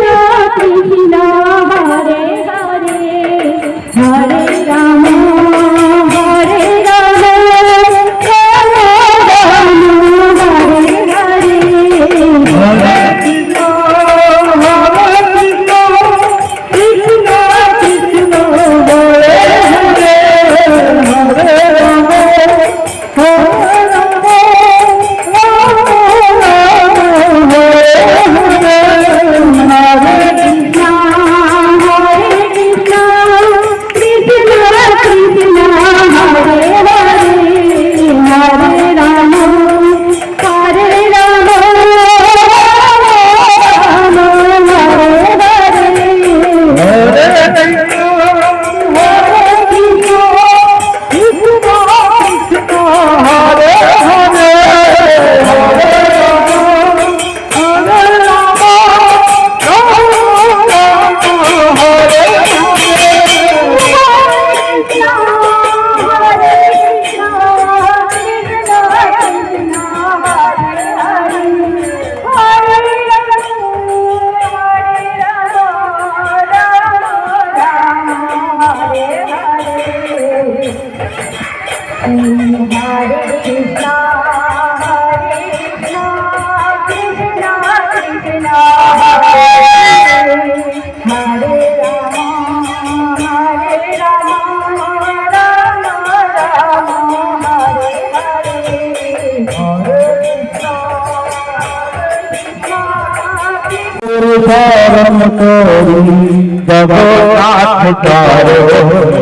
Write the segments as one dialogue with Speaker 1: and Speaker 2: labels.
Speaker 1: না Rama, Hare Hare.
Speaker 2: শরণ করি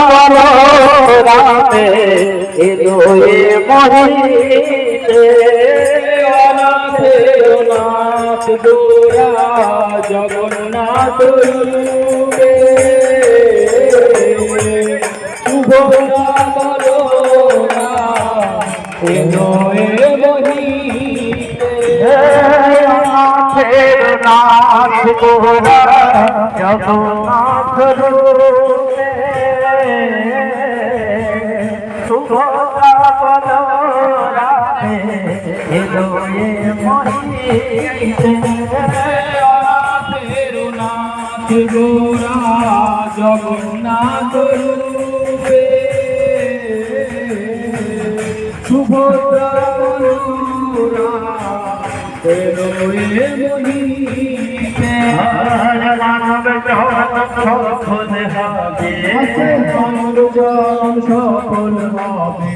Speaker 2: করি গৌর ভগবে নিতানন্দ আদি করি গৌর ভগবে নাথে নাথ গোরা জগন্নাথ সুখরাম রামে এলোয়ে মহিতে। অনাথে অনাথ গোরা জগন্নাথ রূপে। জগন্নাথ রূপে শুভরাম রামে এলোয়ে মহিতে জগন্নাথ রূপে এলোয়ে মহিতে মানব সফল হবে সফল হবে।